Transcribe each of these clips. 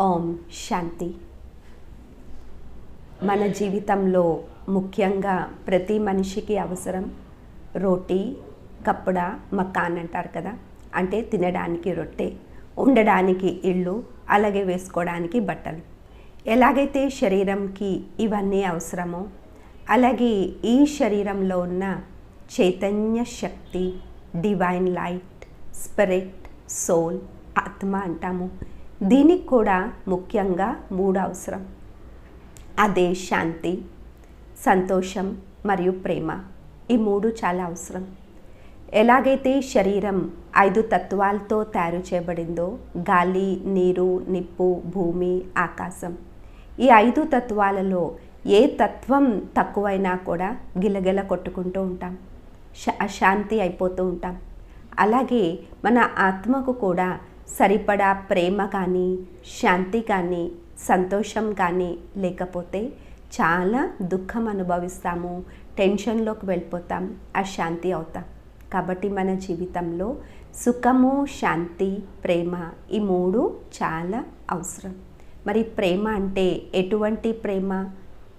ఓం శాంతి. మన జీవితంలో ముఖ్యంగా ప్రతి మనిషికి అవసరం రోటీ కప్పుడ మకాన్ అంటారు కదా. అంటే తినడానికి రొట్టె ఉండడానికి ఇళ్ళు అలాగే వేసుకోవడానికి బట్టలు. ఎలాగైతే శరీరంకి ఇవన్నీ అవసరమో అలాగే ఈ శరీరంలో ఉన్న చైతన్య శక్తి డివైన్ లైట్ స్పిరిట్ సోల్ ఆత్మ అంటాము. దీనికి కూడా ముఖ్యంగా మూడు అవసరం అదే శాంతి సంతోషం మరియు ప్రేమ. ఈ మూడు చాలా అవసరం. ఎలాగైతే శరీరం ఐదు తత్వాలతో తయారు చేయబడిందో గాలి నీరు నిప్పు భూమి ఆకాశం ఈ ఐదు తత్వాలలో ఏ తత్వం తక్కువైనా కూడా గిలగిల కొట్టుకుంటూ ఉంటాం. అశాంతి అయిపోతూ ఉంటాం. అలాగే మన ఆత్మకు కూడా సరిపడా ప్రేమ కానీ శాంతి కానీ సంతోషం కానీ లేకపోతే చాలా దుఃఖం అనుభవిస్తాము టెన్షన్లోకి వెళ్ళిపోతాం అశాంతి అవుతాం. కాబట్టి మన జీవితంలో సుఖము శాంతి ప్రేమ ఈ మూడు చాలా అవసరం. మరి ప్రేమ అంటే ఎటువంటి ప్రేమ?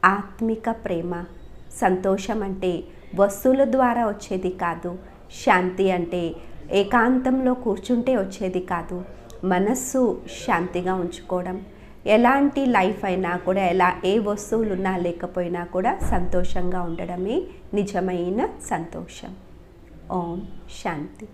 ఆత్మిక ప్రేమ. సంతోషం అంటే వస్తువుల ద్వారా వచ్చేది కాదు. శాంతి అంటే ఏకాంతంలో కూర్చుంటే వచ్చేది కాదు. మనస్సు శాంతిగా ఉంచుకోవడం. ఎలాంటి లైఫ్ అయినా కూడా ఎలా ఏ వస్తువులు ఉన్నా లేకపోయినా కూడా సంతోషంగా ఉండడమే నిజమైన సంతోషం. ఓం శాంతి.